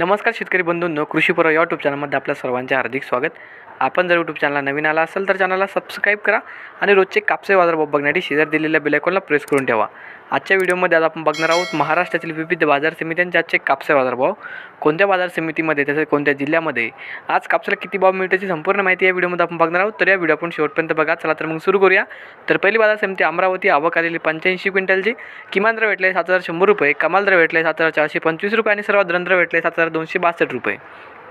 नमस्कार शेतकरी बंधूंनो कृषीपूर्व यूट्यूब चॅनलमध्ये आपल्या सर्वांचे हार्दिक स्वागत. आपण जर यूट्यूब चॅनलला नवीन आला असेल तर चॅनलला सबस्क्राईब करा आणि रोजचे कापसे बाजारभाव बघण्यासाठी शेजार दिलेल्या बेलायकॉनला प्रेस करून ठेवा. आजच्या व्हिडिओमध्ये आज आपण बघणार आहोत महाराष्ट्रातील विविध बाजार समित्यांचे आजचे कापसे बाजारभाव. कोणत्या बाजार समितीमध्ये तसेच कोणत्या जिल्ह्यामध्ये? आज कापसाला किती भाव मिळण्याची संपूर्ण माहिती या व्हिडिओमध्ये आपण बघणार आहोत. तर या व्हिडिओ आपण शेवटपर्यंत बघा. चला तर मग सुरू करूया. तर पहिली बाजार समिती अमरावती आवक आलेली पंच्याऐंशी क्विंटलची. किमान दर भेटले सात हजार शंभर रुपये कमाल दर भेटले सात हजार चारशे पंचवीस रुपये आणि सर्वात दर भेटले सात हजार दोनशे बासष्ट रुपये.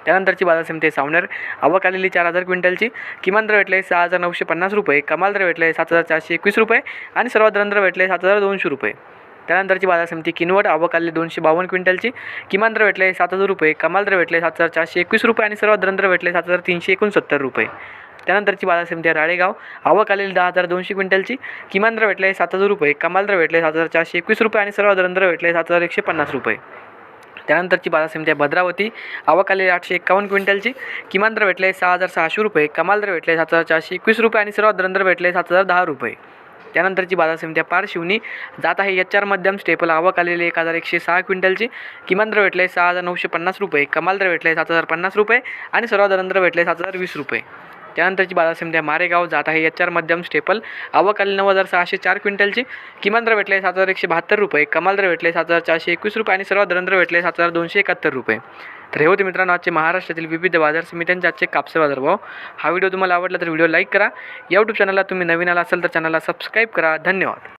त्यानंतरची बाजार समिती सावनेर. आवक आलेली चार हजार क्विंटलची. किमान दर भेटले सहा हजार नऊशे पन्नास रुपये. कमाल दर भेटले सात हजार चारशे एकवीस रुपये आणि सर्वात दर भेटले सात हजार दोनशे रुपये. त्यानंतरची बाजार समिती किनवट आवक आलेली दोनशे बावन्न क्विंटलची. किमान दर भेटले सात हजार रुपये. कमाल दर भेटले सात हजार चारशे एकवीस रुपये आणि सर्वात दर भेटले सात हजार तीनशे एकोणसत्तर रुपये. त्यानंतरची बाजार समिती राळेगाव. आवक आलेली दहा हजार दोनशे क्विंटलची. किमान दर भेटले सात हजार रुपये. कमाल दर भेटले सात हजार चारशे एकवीस रुपये आणि सर्वात दर भेटले सात हजार एकशे पन्नास रुपये. त्यानंतरची बाजार समिती आहे भद्रावती. आवक आलेली आठशे एकावन्न क्विंटलची. किमान दर भेटले सहा हजार सहाशे रुपये. कमाल दर भेटले सात हजार चारशे एकवीस रुपये आणि सर्वात दर भेटले सात हजार दहा रुपये. त्यानंतरची बाजार समिती आहे पार शिवनी जात आहे एच आर मध्यम स्टेपल. आवक आलेली एक हजार एकशे सहा क्विंटलची. किमान दर भेटले सहा हजार नऊशे पन्नास रुपये. कमाल दर भेटले सात हजार पन्नास रुपये आणि सर्वात दर भेटले सात हजार वीस रुपये. त्यानंतरची बाजार समिती मारेगाव जात आहे. एच आर मध्यम स्टेपल. आवक नऊ हजार सहाशे चार क्विंटलची. किमान दर भेटले सात हजार एकशे बहात्तर रुपये. कमाल दर भेटले सात हजार चारशे एकवीस रुपये आणि सर्वात दर भेटले सात हजार दोनशे एकाहत्तर रुपये. तर हे होते मित्रांनो आजचे महाराष्ट्रातील विविध बाजार समित्यांचे आजचे कापसे बाजार भाव. हा व्हिडिओ तुम्हाला आवडला तर व्हिडिओ लाईक करा. यूट्यूब चॅनलला तुम्ही नवीन आला असाल तर चॅनलला सबस्क्राईब करा. धन्यवाद.